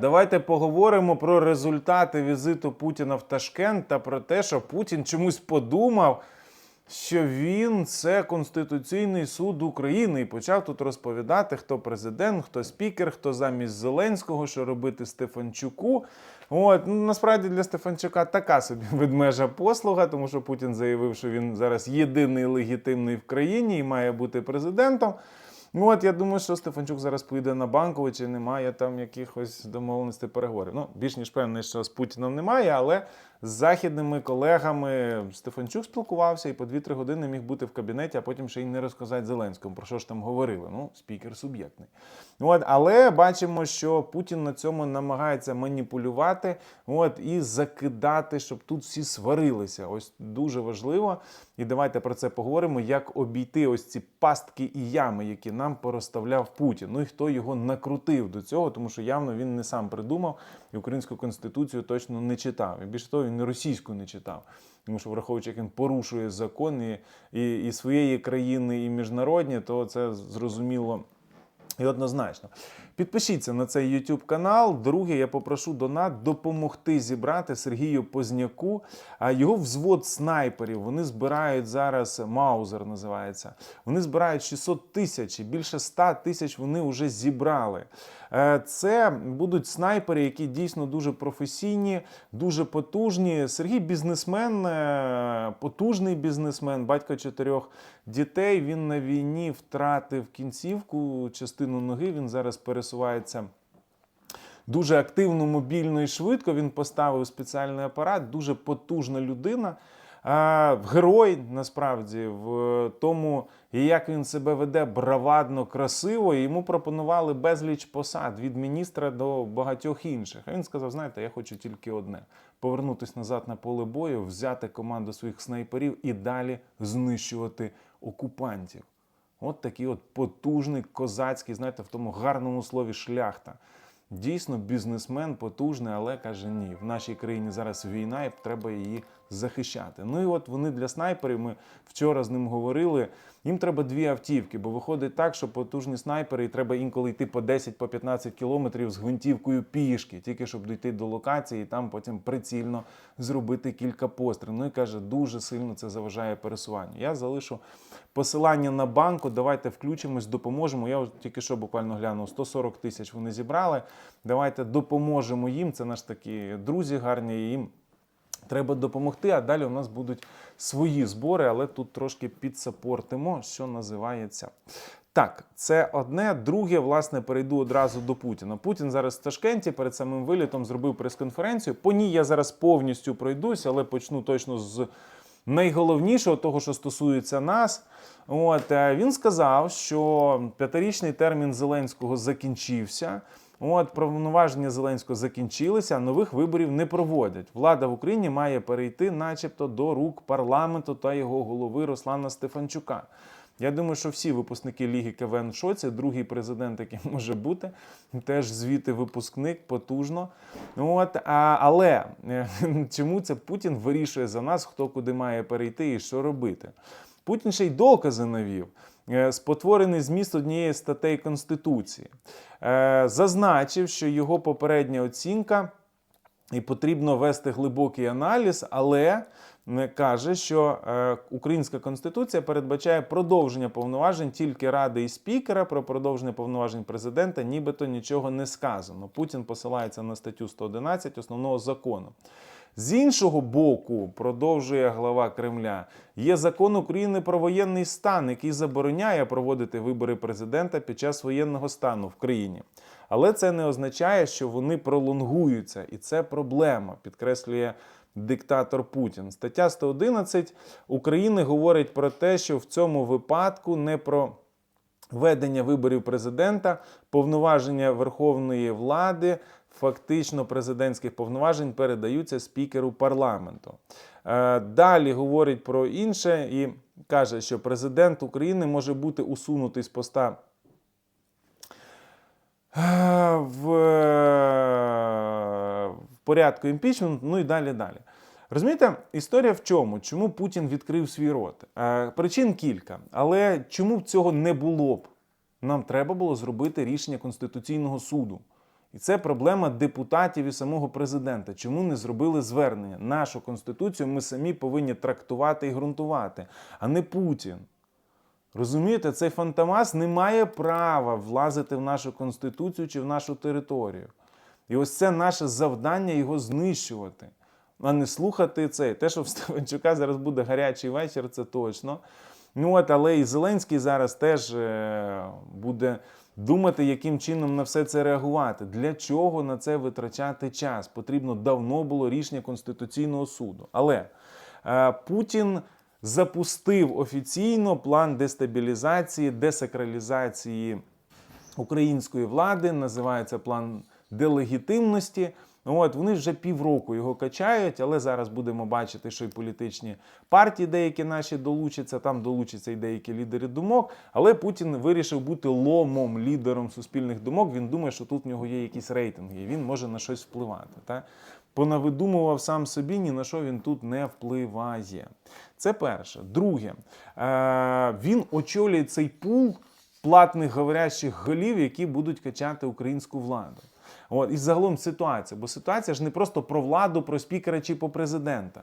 Давайте поговоримо про результати візиту Путіна в Ташкент та про те, що Путін чомусь подумав, що він це Конституційний суд України і почав тут розповідати, хто президент, хто спікер, хто замість Зеленського, що робити Стефанчуку. От ну, насправді для Стефанчука така собі ведмежа послуга, тому що Путін заявив, що він зараз єдиний легітимний в країні і має бути президентом. Ну от я думаю, що Стефанчук зараз поїде на банкову, чи немає там якихось домовленостей переговорів. Ну, більш ніж певний, що з Путіном немає, але з західними колегами Стефанчук спілкувався і по 2-3 години міг бути в кабінеті, а потім ще й не розказати Зеленському, про що ж там говорили. Ну, спікер суб'єктний. От, але бачимо, що Путін на цьому намагається маніпулювати от, і закидати, щоб тут всі сварилися. Ось дуже важливо. І давайте про це поговоримо, як обійти ось ці пастки і ями, які нам порозставляв Путін. Ну і хто його накрутив до цього, тому що явно він не сам придумав і українську конституцію точно не читав. І більше того, і російську не читав. Тому що, враховуючи, як він порушує закон і, і, і своєї країни, і міжнародні, то це зрозуміло. І однозначно. Підпишіться на цей YouTube канал. Друге, я попрошу донат допомогти зібрати Сергію Позняку. Його взвод снайперів. Вони збирають зараз Маузер називається. Вони збирають 600 тисяч і більше 100 тисяч вони вже зібрали. Е, Це будуть снайпери, які дійсно дуже професійні, дуже потужні. Сергій бізнесмен, е, потужний бізнесмен, батько чотирьох дітей. Він на війні втратив кінцівку, частину ноги. Він зараз пересувається. Дуже активно, мобільно і швидко він поставив спеціальний апарат, дуже потужна людина. Герой насправді в тому, як він себе веде бравадно, красиво. І йому пропонували безліч посад від міністра до багатьох інших. А він сказав: знаєте, я хочу тільки одне: повернутися назад на поле бою, взяти команду своїх снайперів і далі знищувати окупантів. От такий от потужний козацький, знаєте, в тому гарному слові шляхта. Дійсно, бізнесмен потужний, але каже: ні, в нашій країні зараз війна, і треба її захищати. Ну і от вони для снайперів. Ми вчора з ним говорили. Їм треба дві автівки, бо виходить так, що потужні снайпери, і треба інколи йти по 10-15 кілометрів з гвинтівкою пішки, тільки щоб дійти до локації і там потім прицільно зробити кілька пострілів. Ну і каже, дуже сильно це заважає пересуванню. Я залишу посилання на банку. Давайте включимось, допоможемо. Я тільки що буквально глянув, 140 тисяч вони зібрали. Давайте допоможемо їм. Це наш такі друзі гарні. Їм треба допомогти. А далі у нас будуть свої збори, але тут трошки підсапортимо, що називається. Так, це одне. Друге, власне, перейду одразу до Путіна. Путін зараз в Ташкенті перед самим вилітом зробив прес-конференцію. По ній я зараз повністю пройдусь, але почну точно з найголовнішого, того, що стосується нас. От е, він сказав, що п'ятирічний термін Зеленського закінчився. От повноваження Зеленського закінчилися, нових виборів не проводять. Влада в Україні має перейти, начебто, до рук парламенту та його голови Руслана Стефанчука. Я думаю, що всі випускники Ліги КВН в шоці, другий президент, який може бути, теж звідти випускник потужно. От, а, але е, чому це Путін вирішує за нас, хто куди має перейти і що робити? Путін ще й докази навів. Е, Спотворений зміст однієї статей Конституції. Е, Зазначив, що його попередня оцінка і потрібно вести глибокий аналіз, але каже, що е, українська конституція передбачає продовження повноважень тільки ради і спікера. Про продовження повноважень президента нібито нічого не сказано. Путін посилається на статтю 111 основного закону. З іншого боку, продовжує глава Кремля, є закон України про воєнний стан, який забороняє проводити вибори президента під час воєнного стану в країні. Але це не означає, що вони пролонгуються, і це проблема, підкреслює диктатор Путін. Стаття 111 України говорить про те, що в цьому випадку не про ведення виборів президента, повноваження верховної влади. Фактично президентських повноважень передаються спікеру парламенту. Е, Далі говорить про інше і каже, що президент України може бути усунутий з поста е, в, в порядку імпічменту, ну і далі далі. Розумієте, історія в чому? Чому Путін відкрив свій рот? Е, Причин кілька. Але чому б цього не було б? Нам треба було зробити рішення Конституційного суду. І це проблема депутатів і самого президента. Чому не зробили звернення? Нашу конституцію ми самі повинні трактувати і ґрунтувати, а не Путін. Розумієте, цей фантомас не має права влазити в нашу конституцію чи в нашу територію. І ось це наше завдання його знищувати, а не слухати це. Те, що в Стефанчука зараз буде гарячий вечір, це точно. Ну от, але і Зеленський зараз теж е, буде думати, яким чином на все це реагувати. Для чого на це витрачати час? Потрібно давно було рішення Конституційного суду. Але е, Путін запустив офіційно план дестабілізації, десакралізації української влади, називається план делегітимності. От вони вже півроку його качають, але зараз будемо бачити, що і політичні партії, деякі наші долучаться, там долучаться і деякі лідери думок. Але Путін вирішив бути ломом, лідером суспільних думок. Він думає, що тут в нього є якісь рейтинги, і він може на щось впливати. Та? Понавидумував сам собі, ні на що він тут не впливає. Це перше. Друге, е, він очолює цей пул платних говорящих голів, які будуть качати українську владу. От, і загалом ситуація, бо ситуація ж не просто про владу, про спікера чи про президента.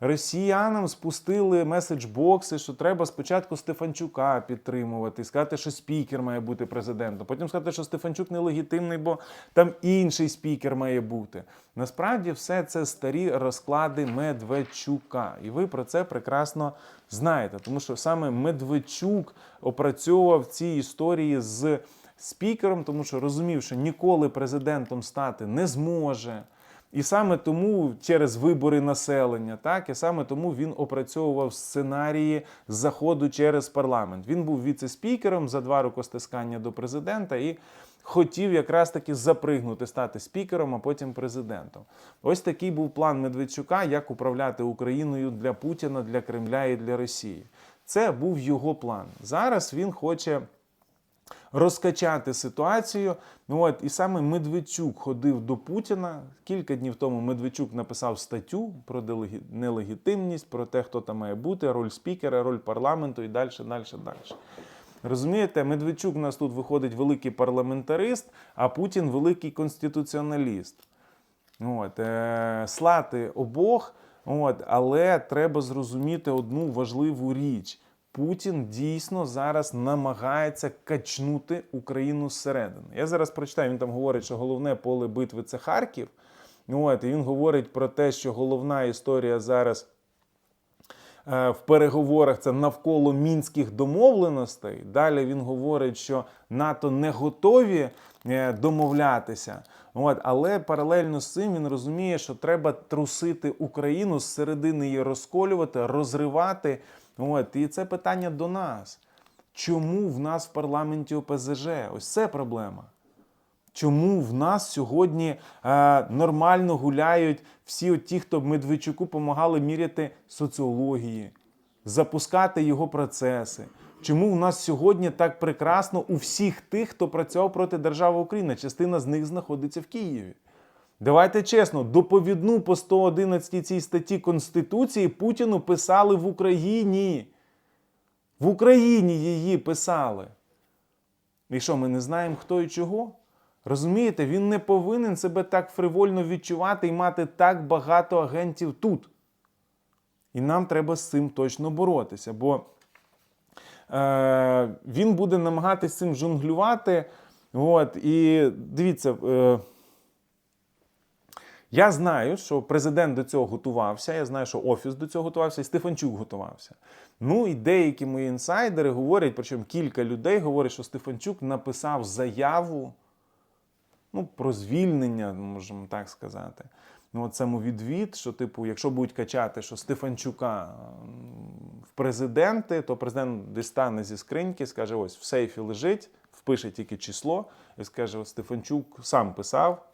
Росіянам спустили меседж-бокси, що треба спочатку Стефанчука підтримувати, сказати, що спікер має бути президентом. Потім сказати, що Стефанчук нелегітимний, бо там інший спікер має бути. Насправді, все це старі розклади Медведчука. І ви про це прекрасно знаєте, тому що саме Медведчук опрацьовував ці історії з спікером, тому що розумів, що ніколи президентом стати не зможе. І саме тому через вибори населення, так і саме тому він опрацьовував сценарії заходу через парламент. Він був віце-спікером за два рукостискання до президента і хотів якраз таки запригнути, стати спікером, а потім президентом. Ось такий був план Медведчука, як управляти Україною для Путіна, для Кремля і для Росії. Це був його план. Зараз він хоче розкачати ситуацію. От і саме Медведчук ходив до Путіна. Кілька днів тому Медведчук написав статтю про нелегітимність, про те, хто там має бути, роль спікера, роль парламенту і далі, далі, далі. Розумієте, Медведчук у нас тут виходить великий парламентарист, а Путін великий конституціоналіст. От, е, слати обох, от, але треба зрозуміти одну важливу річ. Путін дійсно зараз намагається качнути Україну зсередини. Я зараз прочитаю, він там говорить, що головне поле битви це Харків. От, і він говорить про те, що головна історія зараз е, в переговорах це навколо мінських домовленостей. Далі він говорить, що НАТО не готові е, домовлятися. От, але паралельно з цим він розуміє, що треба трусити Україну з середини її розколювати, розривати. От, і це питання до нас. Чому в нас в парламенті ОПЗЖ? Ось це проблема. Чому в нас сьогодні е, нормально гуляють всі ті, хто Медведчуку допомагали міряти соціології, запускати його процеси? Чому в нас сьогодні так прекрасно у всіх тих, хто працював проти держави України? Частина з них знаходиться в Києві. Давайте чесно, доповідну по 111 цій статті Конституції Путіну писали в Україні. В Україні її писали. І що, ми не знаємо, хто і чого? Розумієте, він не повинен себе так фривольно відчувати і мати так багато агентів тут. І нам треба з цим точно боротися, бо е, він буде намагатися цим жонглювати. От, і дивіться. Е, я знаю, що президент до цього готувався. Я знаю, що офіс до цього готувався, і Стефанчук готувався. Ну і деякі мої інсайдери говорять, причому кілька людей говорять, що Стефанчук написав заяву ну, про звільнення, можемо так сказати. Ну, от самовідвід, що, типу, якщо будуть качати, що Стефанчука в президенти, то президент дістане зі скриньки, скаже: ось в сейфі лежить, впише тільки число, і скаже: Стефанчук сам писав.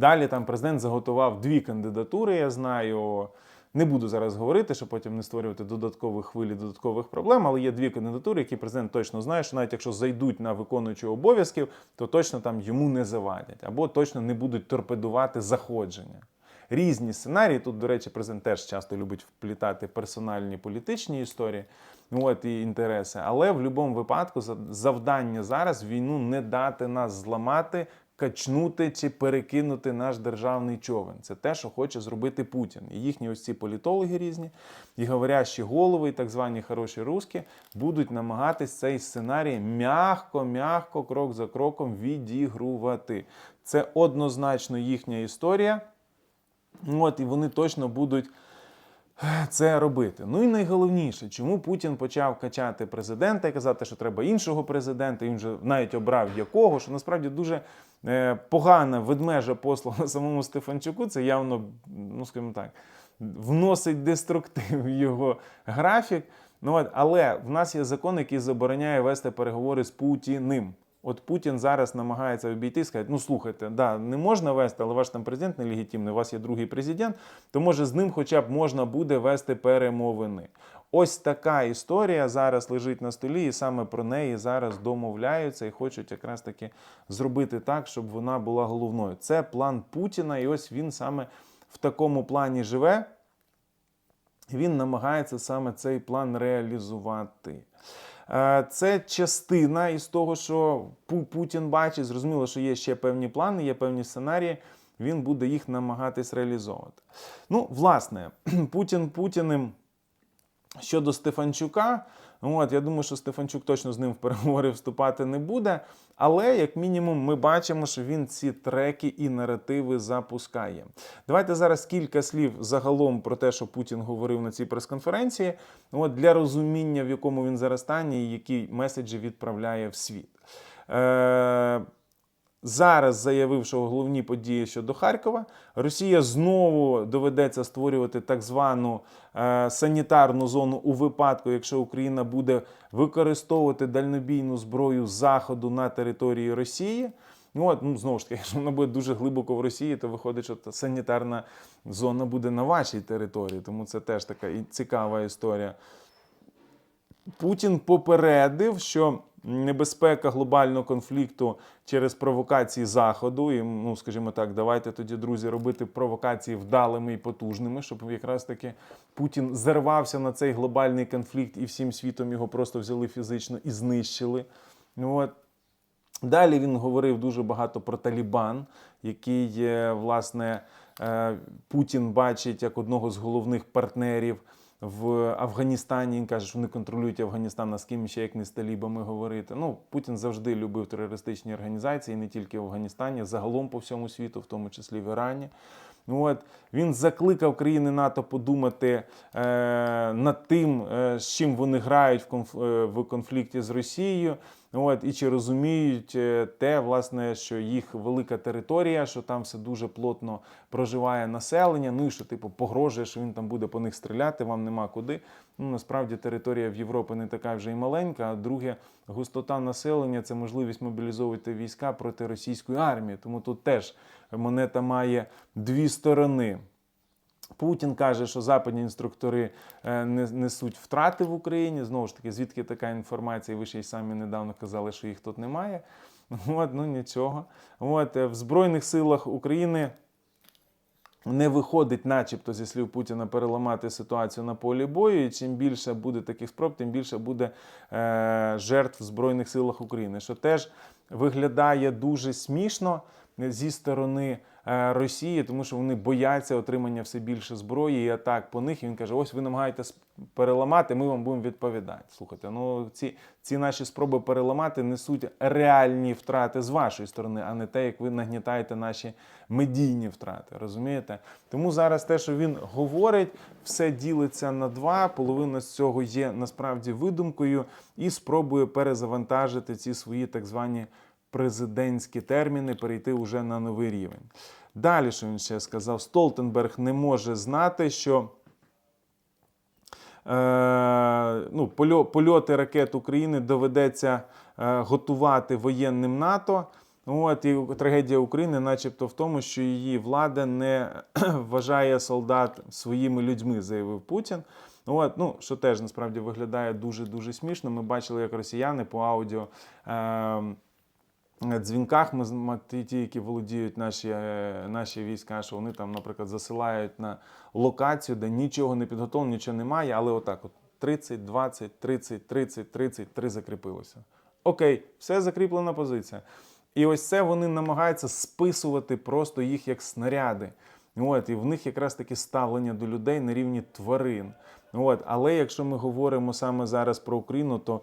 Далі там президент заготував дві кандидатури, я знаю. Не буду зараз говорити, щоб потім не створювати додаткових хвилі, додаткових проблем, але є дві кандидатури, які президент точно знає, що навіть якщо зайдуть на виконуючого обов'язків, то точно там йому не завадять, або точно не будуть торпедувати заходження. Різні сценарії. Тут, до речі, президент теж часто любить вплітати персональні політичні історії, от і інтереси. Але в будь-якому випадку завдання зараз війну не дати нас зламати, качнути чи перекинути наш державний човен. Це те, що хоче зробити Путін. І їхні ось ці політологи різні, і говорящі голови, і так звані хороші руски, будуть намагатись цей сценарій м'яко, крок за кроком відігрувати. Це однозначно їхня історія. От, і вони точно будуть це робити. Ну і найголовніше, чому Путін почав качати президента і казати, що треба іншого президента, він вже навіть обрав якого, що насправді дуже е, погана ведмежа послана самому Стефанчуку. Це явно, ну скажімо так, вносить деструктив в його графік. Ну, от, але в нас є закон, який забороняє вести переговори з Путіним. От Путін зараз намагається обійти і сказати, ну слухайте, да, не можна вести, але ваш там президент нелегітимний, у вас є другий президент, то може з ним хоча б можна буде вести перемовини. Ось така історія зараз лежить на столі, і саме про неї зараз домовляються і хочуть якраз таки зробити так, щоб вона була головною. Це план Путіна, і ось він саме в такому плані живе. Він намагається саме цей план реалізувати. Е, Це частина із того, що Путін бачить. Зрозуміло, що є ще певні плани, є певні сценарії. Він буде їх намагатись реалізовувати. Ну, власне, Путін Путіним щодо Стефанчука. От, я думаю, що Стефанчук точно з ним в переговори вступати не буде. Але, як мінімум, ми бачимо, що він ці треки і наративи запускає. Давайте зараз кілька слів загалом про те, що Путін говорив на цій прес-конференції, от, для розуміння, в якому він зараз стані і які меседжі відправляє в світ. Е- Зараз заявив, що головні події щодо Харкова, Росія знову доведеться створювати так звану е, санітарну зону у випадку, якщо Україна буде використовувати дальнобійну зброю заходу на території Росії. Ну, от, ну знову ж таки, якщо вона буде дуже глибоко в Росії, то виходить, що та санітарна зона буде на вашій території. Тому це теж така цікава історія. Путін попередив, що небезпека глобального конфлікту через провокації Заходу, і, ну, скажімо так, давайте тоді, друзі, робити провокації вдалими і потужними, щоб якраз таки Путін зірвався на цей глобальний конфлікт і всім світом його просто взяли фізично і знищили. От. Далі він говорив дуже багато про Талібан, який, власне, е, Путін бачить як одного з головних партнерів в Афганістані. Він каже, що вони контролюють Афганістан, а з ким ще як не з талібами говорити. Ну, Путін завжди любив терористичні організації, не тільки в Афганістані, загалом по всьому світу, в тому числі в Ірані. От він закликав країни НАТО подумати е, над тим, е, з чим вони грають в, конф, е, в конфлікті з Росією. От, і чи розуміють е, те, власне, що їх велика територія, що там все дуже плотно проживає населення. Ну і що, типу, погрожує, що він там буде по них стріляти, вам нема куди. Ну насправді територія в Європі не така вже й маленька. А друге, густота населення це можливість мобілізовувати війська проти російської армії. Тому тут теж монета має дві сторони. Путін каже, що западні інструктори е, не несуть втрати в Україні. Знову ж таки, звідки така інформація? Ви ще й самі недавно казали, що їх тут немає. От, ну нічого. От, е, в Збройних силах України не виходить, начебто, зі слів Путіна, переламати ситуацію на полі бою. І чим більше буде таких спроб, тим більше буде е, жертв в Збройних силах України, що теж виглядає дуже смішно зі сторони Росії, тому що вони бояться отримання все більше зброї і атак по них. І він каже: ось ви намагаєтесь переламати, ми вам будемо відповідати. Слухайте, ну ці, ці наші спроби переламати несуть реальні втрати з вашої сторони, а не те, як ви нагнітаєте наші медійні втрати. Розумієте? Тому зараз те, що він говорить, все ділиться на два. Половина з цього є насправді видумкою і спробує перезавантажити ці свої так звані президентські терміни, перейти вже на новий рівень. Далі, що він ще сказав, Столтенберг не може знати, що е, ну, польоти ракет України доведеться е, готувати воєнним НАТО. От і трагедія України, начебто, в тому, що її влада не вважає солдат своїми людьми, заявив Путін. От, ну, що теж насправді виглядає дуже дуже смішно. Ми бачили, як росіяни по аудіо. Е, дзвінках ми ті, які володіють наші, е, наші війська, що вони там, наприклад, засилають на локацію, де нічого не підготовлено, нічого немає, але отак: от 30, 20, 30, 30, 30, 3 закріпилося. Окей, все закріплена позиція. І ось це вони намагаються списувати просто їх як снаряди. От, і в них якраз таке ставлення до людей на рівні тварин. От, але якщо ми говоримо саме зараз про Україну, то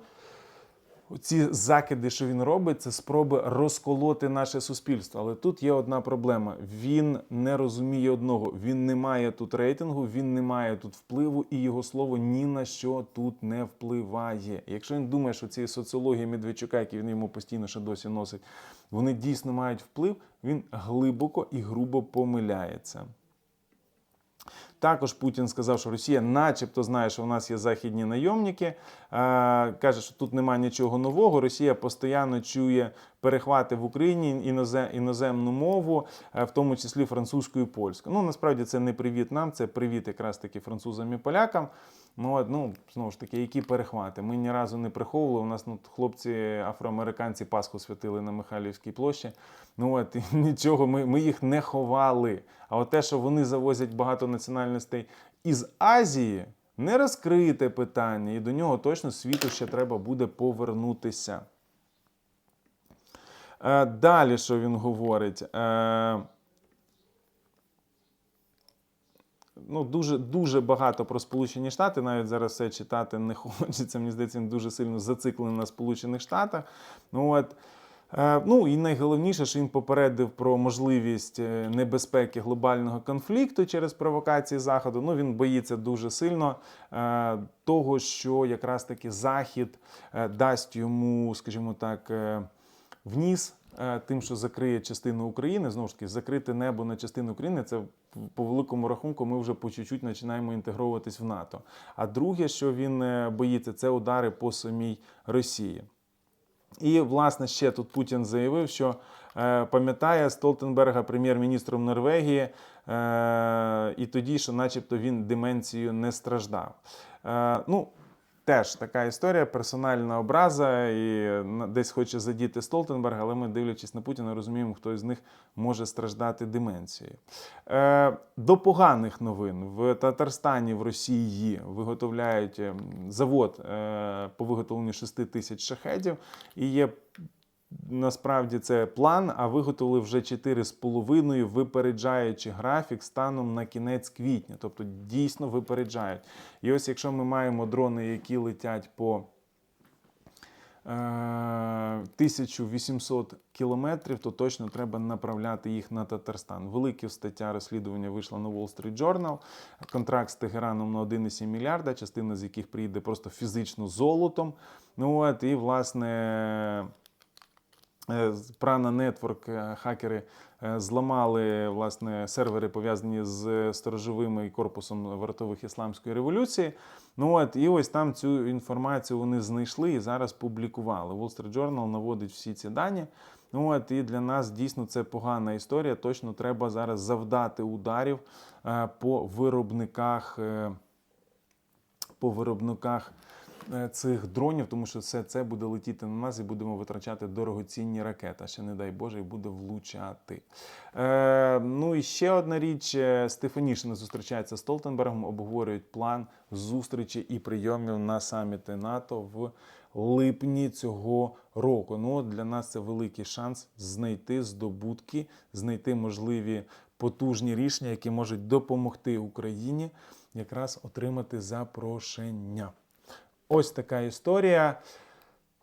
ці закиди, що він робить, це спроби розколоти наше суспільство. Але тут є одна проблема: він не розуміє одного. Він не має тут рейтингу, він не має тут впливу, і його слово ні на що тут не впливає. Якщо він думає, що ці соціології Медведчука, які він йому постійно ще досі носить, вони дійсно мають вплив, він глибоко і грубо помиляється. Також Путін сказав, що Росія, начебто, знає, що у нас є західні найомники. Е, каже, що тут немає нічого нового. Росія постійно чує перехвати в Україні інозе- іноземну мову, е, в тому числі французьку і польську. Ну насправді це не привіт нам, це привіт якраз таки французам і полякам. Ну, ну знову ж таки, які перехвати? Ми ні разу не приховували. У нас ну, хлопці афроамериканці Пасху святили на Михайлівській площі. Ну от і нічого, ми, ми їх не ховали. А от те, що вони завозять багато національностей із Азії, не розкрите питання, і до нього точно світу ще треба буде повернутися. Е, далі, що він говорить? Е, ну, дуже, дуже багато про Сполучені Штати. Навіть зараз все читати не хочеться. Мені здається, він дуже сильно зациклений на Сполучених Штатах. Ну, от, е, ну і найголовніше, що він попередив про можливість небезпеки глобального конфлікту через провокації Заходу. Ну, він боїться дуже сильно того, що якраз таки Захід дасть йому, скажімо так, вніс е, тим, що закриє частину України. Знову ж таки, закрити небо на частину України це по великому рахунку. Ми вже по чуть-чуть починаємо інтегровуватись в НАТО. А друге, що він е, боїться, це удари по самій Росії. І, власне, ще тут Путін заявив, що е, пам'ятає Столтенберга прем'єр-міністром Норвегії, і тоді, що, начебто, він деменцією не страждав. Ну, Теж така історія, персональна образа, і десь хоче задіти Столтенберга, але ми, дивлячись на Путіна, розуміємо, хто із них може страждати деменцією. Е, до поганих новин в Татарстані в Росії виготовляють ем, завод е, по виготовленню 6 тисяч шахедів, і є Насправді це план, а виготовили вже 4,5, випереджаючи графік станом на кінець квітня. Тобто дійсно випереджають. І ось якщо ми маємо дрони, які летять по е, 1800 кілометрів, то точно треба направляти їх на Татарстан. Велика стаття розслідування вийшла на Wall Street Journal. Контракт з Тегераном на 1,7 мільярда, частина з яких приїде просто фізично золотом. Ну от, і власне. Е, Network е, хакери е, зламали власне сервери, пов'язані з сторожовими і корпусом вартових ісламської революції. Ну от і ось там цю інформацію вони знайшли і зараз публікували. Wall Street Journal наводить всі ці дані. Ну от і для нас дійсно це погана історія. Точно треба зараз завдати ударів е, по виробниках. е, По виробниках е, цих дронів, тому що все це буде летіти на нас і будемо витрачати дорогоцінні ракети. Ще не дай Боже, і буде влучати. Е, ну і ще одна річ: е, Стефанішина зустрічається з Столтенбергом, обговорюють план зустрічі і прийомів на саміти НАТО в липні цього року. Ну для нас це великий шанс знайти здобутки, знайти можливі потужні рішення, які можуть допомогти Україні якраз отримати запрошення. Ось така історія.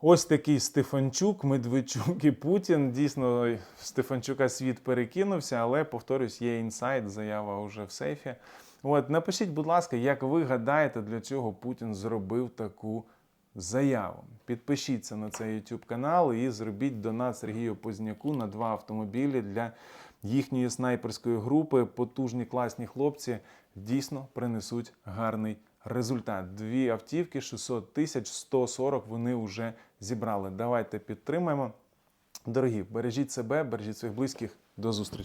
Ось такий Стефанчук, Медведчук і Путін. Дійсно, в Стефанчука світ перекинувся, але повторюсь, є інсайт, заява вже в сейфі. От напишіть, будь ласка, як ви гадаєте, для чого Путін зробив таку заяву? Підпишіться на цей YouTube канал і зробіть донат Сергію Позняку на два автомобілі для їхньої снайперської групи. Потужні класні хлопці дійсно принесуть гарний результат. Дві автівки, 600 тисяч, 140 вони вже зібрали. Давайте підтримаємо. Дорогі, бережіть себе, бережіть своїх близьких. До зустрічі.